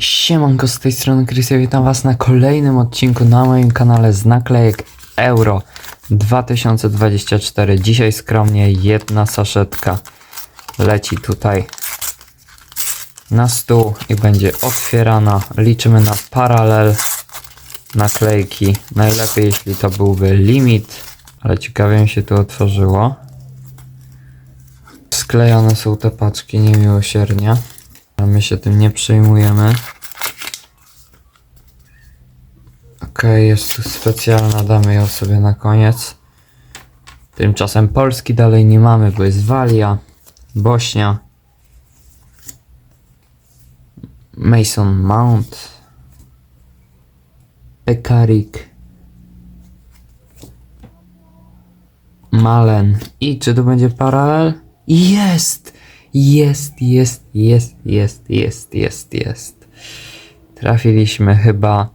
Siemanko, z tej strony Chris, ja witam was na kolejnym odcinku na moim kanale z naklejek Euro 2024. Dzisiaj skromnie jedna saszetka leci tutaj na stół i będzie otwierana. Liczymy na paralel naklejki. Najlepiej jeśli to byłby limit, ale ciekawie mi się tu otworzyło. Sklejone są te paczki niemiłosiernie. A my się tym nie przejmujemy. Okej, jest tu specjalna, damy ją sobie na koniec. Tymczasem Polski dalej nie mamy, bo jest Walia, Bośnia, Mason Mount, Pekarik, Malen. I czy tu będzie paralel? Jest! Jest, jest, jest, jest, jest, jest, jest. Trafiliśmy chyba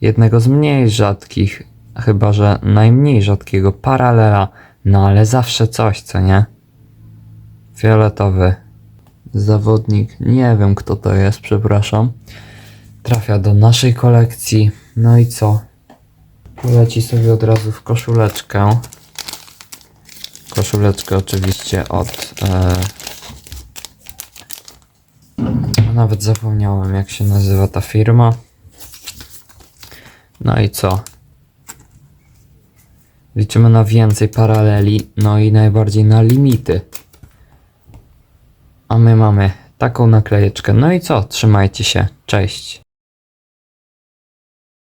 jednego z mniej rzadkich, chyba że najmniej rzadkiego paralela, no ale zawsze coś, co nie? Fioletowy zawodnik, nie wiem kto to jest, przepraszam. Trafia do naszej kolekcji, no i co? Poleci sobie od razu w koszuleczkę. Koszuleczkę oczywiście od. E... Nawet zapomniałem, jak się nazywa ta firma. No i co? Liczymy na więcej paraleli, no i najbardziej na limity. A my mamy taką naklejeczkę. No i co? Trzymajcie się. Cześć.